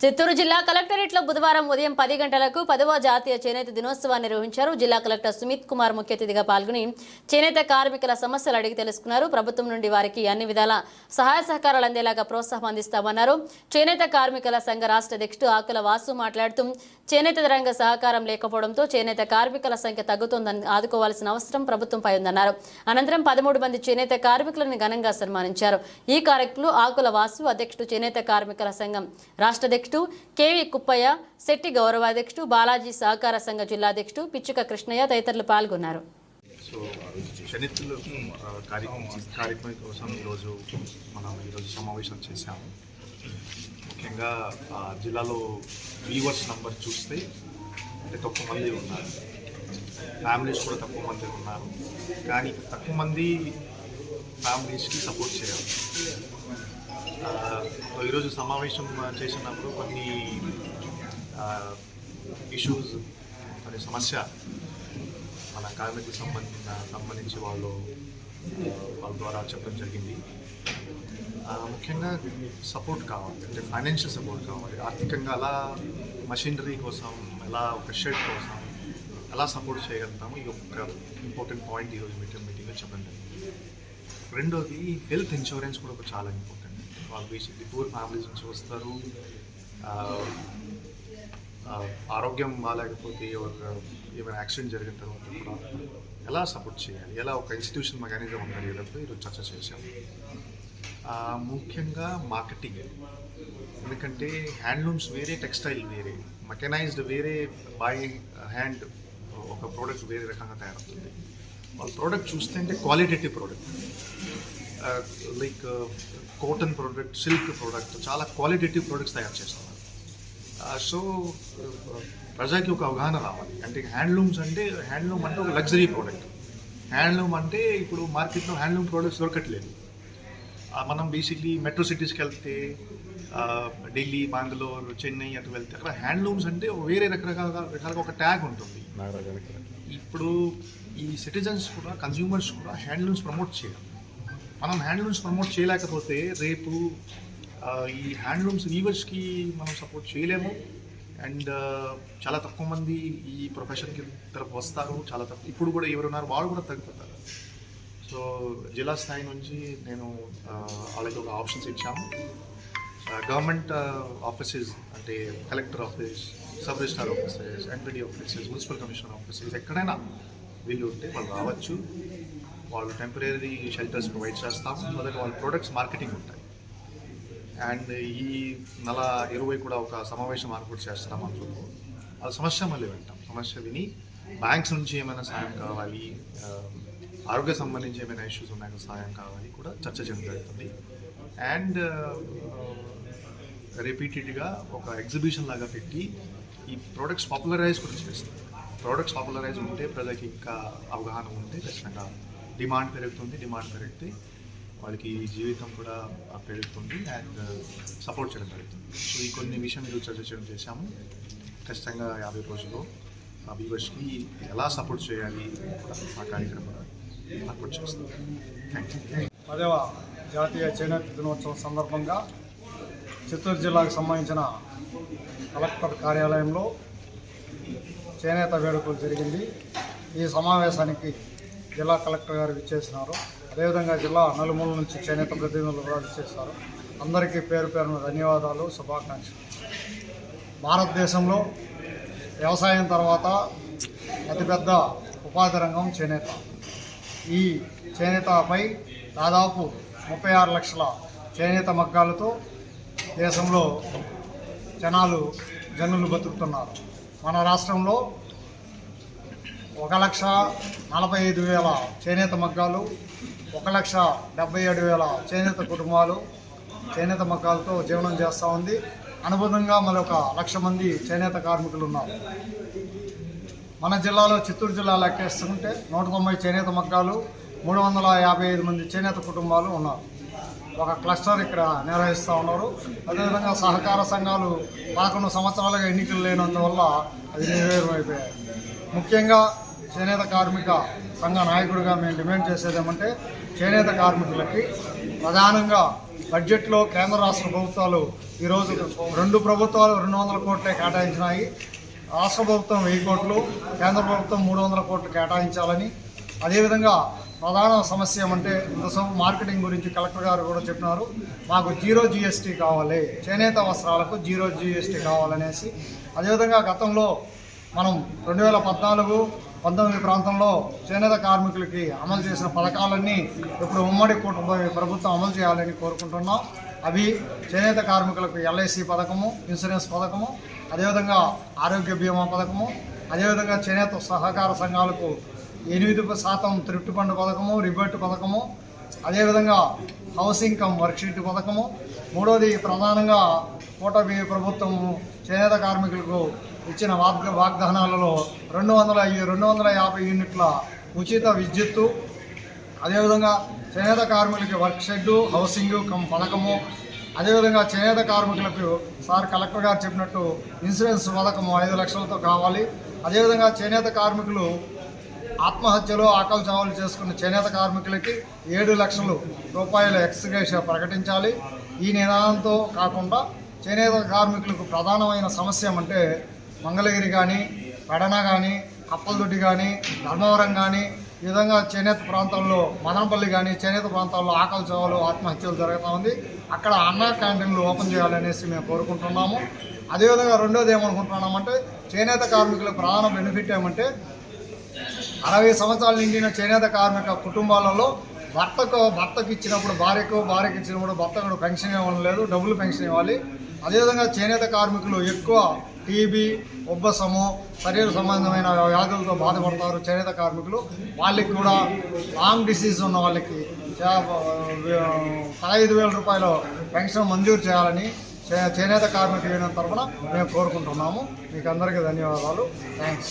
చిత్తూరు జిల్లా కలెక్టరేట్లో బుధవారం ఉదయం పది గంటలకు పదవ జాతీయ చేనేత దినోత్సవాన్ని నిర్వహించారు. జిల్లా కలెక్టర్ సుమిత్ కుమార్ ముఖ్య అతిథిగా పాల్గొని చేనేత కార్మికుల సమస్యలు అడిగి తెలుసుకున్నారు. ప్రభుత్వం నుండి వారికి అన్ని విధాల సహాయ సహకారాలు అందేలాగా ప్రోత్సాహం అందిస్తామన్నారు. చేనేత కార్మికుల సంఘ రాష్ట్ర అధ్యక్షుడు ఆకుల వాసు మాట్లాడుతూ చేనేత రంగ సహకారం లేకపోవడంతో చేనేత కార్మికుల సంఖ్య తగ్గుతోందని ఆదుకోవాల్సిన అవసరం ప్రభుత్వంపై ఉందన్నారు. అనంతరం పదమూడు మంది చేనేత కార్మికులను ఘనంగా సన్మానించారు. ఈ కార్యక్రమంలో ఆకుల వాసు అధ్యక్షుడు చేనేత కార్మికుల సంఘం రాష్ట్ర అధ్యక్షుడు కేవి కుప్పయ్య శెట్టి గౌరవాధ్యక్షుడు బాలాజీ సహకార సంఘ జిల్లా అధ్యక్షుడు పిచ్చుక కృష్ణయ్య తదితరులు పాల్గొన్నారు. సో చరిత్రలు కార్యక్రమం కోసం ఈరోజు మనం ఈరోజు సమావేశం చేశాము. ముఖ్యంగా జిల్లాలో వీవర్స్ నంబర్ చూస్తే అంటే తక్కువ మంది ఉన్నారు. ఫ్యామిలీస్ కూడా తక్కువ మంది ఉన్నారు. కానీ తక్కువ మంది ఫ్యామిలీస్కి సపోర్ట్ చేయాలి. ఈరోజు సమావేశం చేసినప్పుడు కొన్ని ఇష్యూస్ కొన్ని సమస్య మన కార్మికులకు సంబంధించిన సంబంధించి వాళ్ళు వాళ్ళ ద్వారా చెప్పడం జరిగింది. ముఖ్యంగా సపోర్ట్ కావాలి. అంటే ఫైనాన్షియల్ సపోర్ట్ కావాలి. ఆర్థికంగా ఎలా మషినరీ కోసం ఎలా ఒక షెడ్ కోసం ఎలా సపోర్ట్ చేయగలుగుతాము? ఈ ఒక ఇంపార్టెంట్ పాయింట్ ఈరోజు మీటింగ్ మీటింగ్లో చెప్పడం జరిగింది. రెండోది హెల్త్ ఇన్సూరెన్స్ కూడా ఒక చాలా ఇంపార్టెంట్ వాళ్ళు బేసిక్లీ పూర్ ఫ్యామిలీస్ నుంచి వస్తారు. ఆరోగ్యం బాగాలేకపోతే ఏమైనా యాక్సిడెంట్ జరిగిన తర్వాత ఎలా సపోర్ట్ చేయాలి? ఎలా ఒక ఇన్స్టిట్యూషన్ మెకానిజం ఉండాలి? లేకపోతే ఈరోజు చర్చ చేశాం. ముఖ్యంగా మార్కెటింగ్. ఎందుకంటే హ్యాండ్లూమ్స్ వేరే టెక్స్టైల్ వేరే మెకనైజ్డ్ వేరే బై హ్యాండ్ ఒక ప్రోడక్ట్ వేరే రకంగా తయారవుతుంది. వాళ్ళ ప్రోడక్ట్ చూస్తే అంటే qualitative product. Like cotton product silk product చాలా క్వాలిటేటివ్ ప్రోడక్ట్స్ తయారు చేస్తున్నారు. సో ప్రజలకి ఒక అవగాహన రావాలి. అంటే హ్యాండ్లూమ్స్ అంటే హ్యాండ్లూమ్ అంటే ఒక లగ్జరీ ప్రోడక్ట్ హ్యాండ్లూమ్ అంటే ఇప్పుడు మార్కెట్లో హ్యాండ్లూమ్ ప్రోడక్ట్స్ దొరకట్లేదు. మనం బేసిక్లీ మెట్రో సిటీస్కి వెళ్తే ఢిల్లీ బెంగళూరు చెన్నై అటు వెళ్తే అక్కడ హ్యాండ్లూమ్స్ అంటే వేరే రకరకాల రకాలుగా ఒక ట్యాగ్ ఉంటుంది. ఇప్పుడు ఈ సిటిజన్స్ కూడా కన్జ్యూమర్స్ కూడా హ్యాండ్లూమ్స్ ప్రమోట్ చేయాలి మనం హ్యాండ్లూమ్స్ ప్రమోట్ చేయలేకపోతే రేపు ఈ హ్యాండ్లూమ్స్ వీవర్స్కి మనం సపోర్ట్ చేయలేము. అండ్ చాలా తక్కువ మంది ఈ ప్రొఫెషన్కి తరపు వస్తారు చాలా తక్కువ ఇప్పుడు కూడా ఎవరున్నారు వాళ్ళు కూడా తగ్గిపోతారు. సో జిల్లా స్థాయి నుంచి నేను వాళ్ళకి ఒక ఆప్షన్స్ ఇచ్చాము. గవర్నమెంట్ ఆఫీసెస్ అంటే collector office sub registrar offices MPD offices municipal commissioner offices ఎక్కడైనా వీళ్ళు ఉంటే వాళ్ళు రావచ్చు. వాళ్ళు టెంపరీ షెల్టర్స్ ప్రొవైడ్ చేస్తాము. మొదట వాళ్ళ ప్రొడక్ట్స్ మార్కెటింగ్ ఉంటాయి. అండ్ ఈ నెల ఇరవై కూడా ఒక సమావేశం ఏర్పాటు చేస్తున్నాం అందులో. వాళ్ళ సమస్య మళ్ళీ వింటాం. సమస్య విని బ్యాంక్స్ నుంచి ఏమైనా సాయం కావాలి ఆరోగ్య సంబంధించి ఏమైనా ఇష్యూస్ ఉన్నాయో సాయం కావాలి కూడా చర్చ జరుగుతుంది. అండ్ రిపీటెడ్గా ఒక ఎగ్జిబిషన్ లాగా పెట్టి ఈ ప్రోడక్ట్స్ పాపులరైజ్ కూడా చేస్తాం ప్రోడక్ట్స్ పాపులరైజ్ ఉంటే ప్రజలకి ఇంకా అవగాహన ఉంటే ఖచ్చితంగా డిమాండ్ పెరుగుతుంది డిమాండ్ పెరిగితే వాళ్ళకి జీవితం కూడా పెరుగుతుంది అండ్ uh, సపోర్ట్ చేయడం పెరుగుతుంది. సో ఈ కొన్ని విషయం మీరు చర్చ చేయడం చేశాము. ఖచ్చితంగా యాభై రోజుల్లో ఆ వ్యూవర్స్కి ఎలా సపోర్ట్ చేయాలి ఆ కార్యక్రమం సపోర్ట్ చేస్తాం. థ్యాంక్ యూ పదవ జాతీయ చేనేత దినోత్సవం సందర్భంగా చిత్తూరు జిల్లాకు సంబంధించిన కలెక్టర్ కార్యాలయంలో చేనేత వేడుకలు జరిగింది. ఈ సమావేశానికి జిల్లా కలెక్టర్ గారు విచ్చేసినారు. అదేవిధంగా జిల్లా నలుమూల నుంచి చేనేత ప్రతినిధులు కూడా విచ్చేస్తారు అందరికీ పేరు పేరున ధన్యవాదాలు శుభాకాంక్షలు. భారతదేశంలో వ్యవసాయం తర్వాత అతిపెద్ద ఉపాధి రంగం చేనేత. ఈ చేనేతపై దాదాపు ముప్పై ఆరు లక్షల చేనేత మగ్గాలతో దేశంలో జనాలు జనులు బతుకుతున్నారు. మన రాష్ట్రంలో ఒక లక్ష నలభై ఐదు వేల చేనేత మగ్గాలు ఒక లక్ష డెబ్బై ఏడు వేల చేనేత కుటుంబాలు చేనేత మగ్గాలతో జీవనం చేస్తూ ఉంది. అనుబంధంగా మరి ఒక లక్ష మంది చేనేత కార్మికులు ఉన్నారు మన జిల్లాలో చిత్తూరు జిల్లా లెక్కేస్తుంటే నూట తొంభై చేనేత మగ్గాలు మూడు వందల యాభై ఐదు మంది చేనేత కుటుంబాలు ఉన్నారు. ఒక క్లస్టర్ ఇక్కడ నిర్వహిస్తూ ఉన్నారు. అదేవిధంగా సహకార సంఘాలు పదకొండు సంవత్సరాలుగా ఎన్నికలు లేనందువల్ల అది నిర్వీర్యం ముఖ్యంగా చేనేత కార్మిక సంఘ నాయకుడిగా మేము డిమాండ్ చేసేది ఏమంటే చేనేత కార్మికులకి ప్రధానంగా బడ్జెట్లో కేంద్ర రాష్ట్ర ప్రభుత్వాలు ఈరోజు రెండు ప్రభుత్వాలు రెండు వందల కోట్లే కేటాయించినాయి. రాష్ట్ర ప్రభుత్వం వెయ్యి కోట్లు కేంద్ర ప్రభుత్వం మూడు వందల కోట్లు కేటాయించాలని. అదేవిధంగా ప్రధాన సమస్య ఏమంటే ఇంతసేపు మార్కెటింగ్ గురించి కలెక్టర్ గారు కూడా చెప్పినారు. మాకు జీరో జీఎస్టీ కావాలి. చేనేత వస్త్రాలకు జీరో జీఎస్టీ కావాలనేసి. అదేవిధంగా గతంలో మనం రెండు వేల పద్నాలుగు పంతొమ్మిది ప్రాంతంలో చేనేత కార్మికులకి అమలు చేసిన పథకాలన్నీ ఇప్పుడు ఉమ్మడి కూటమి ప్రభుత్వం అమలు చేయాలని కోరుకుంటున్నాం. అవి చేనేత కార్మికులకు ఎల్ఐసి పథకము ఇన్సూరెన్స్ పథకము అదేవిధంగా ఆరోగ్య బీమా పథకము అదేవిధంగా చేనేత సహకార సంఘాలకు ఎనిమిది శాతం త్రిప్ట్ ఫండ్ పథకము రిబర్ట్ పథకము అదేవిధంగా హౌసింగ్ కమ్ వర్క్షీట్ పథకము. మూడోది ప్రధానంగా కూటమి ప్రభుత్వము చేనేత కార్మికులకు ఇచ్చిన వాగ్ వాగ్దానాలలో రెండు వందల రెండు వందల యాభై యూనిట్ల ఉచిత విద్యుత్తు అదేవిధంగా చేనేత కార్మికులకి వర్క్ షెడ్ హౌసింగ్ కం పథకము అదేవిధంగా చేనేత కార్మికులకు సార్ కలెక్టర్ గారు చెప్పినట్టు ఇన్సూరెన్స్ పథకము ఐదు లక్షలతో కావాలి. అదేవిధంగా చేనేత కార్మికులు ఆత్మహత్యలు ఆకలి చావులు చేసుకున్న చేనేత కార్మికులకి ఏడు లక్షలు రూపాయల ఎక్స్గ్రేష ప్రకటించాలి. ఈ నినాదంతో కాకుండా చేనేత కార్మికులకు ప్రధానమైన సమస్య అంటే మంగళగిరి కానీ పెడన కానీ కప్పలదొడ్డి కానీ ధర్మవరం కానీ ఈ విధంగా చేనేత ప్రాంతాల్లో మదనపల్లి కానీ చేనేత ప్రాంతాల్లో ఆకలి చావులు ఆత్మహత్యలు జరుగుతూ ఉంది. అక్కడ అన్న క్యాంటీన్లు ఓపెన్ చేయాలనేసి మేము కోరుకుంటున్నాము. అదేవిధంగా రెండోది ఏమనుకుంటున్నామంటే చేనేత కార్మికుల ప్రధాన బెనిఫిట్ ఏమంటే అరవై సంవత్సరాలు నిండిన చేనేత కార్మిక కుటుంబాలలో భర్తకు భర్తకు ఇచ్చినప్పుడు భార్యకు భార్యకు ఇచ్చినప్పుడు భర్త కూడా పెన్షన్ ఇవ్వడం లేదు డబ్బులు పెన్షన్ ఇవ్వాలి. అదేవిధంగా చేనేత కార్మికులు ఎక్కువ టీబీ ఉబ్బసము శరీర సంబంధమైన వ్యాధులతో బాధపడతారు చేనేత కార్మికులు. వాళ్ళకి కూడా లాంగ్ డిసీజ్ ఉన్న వాళ్ళకి పదహైదు వేల రూపాయలు పెన్షన్ మంజూరు చేయాలని చే- చేనేత కార్మిక యూనియన్ తరఫున మేము కోరుకుంటున్నాము. మీకు అందరికీ ధన్యవాదాలు. థ్యాంక్స్.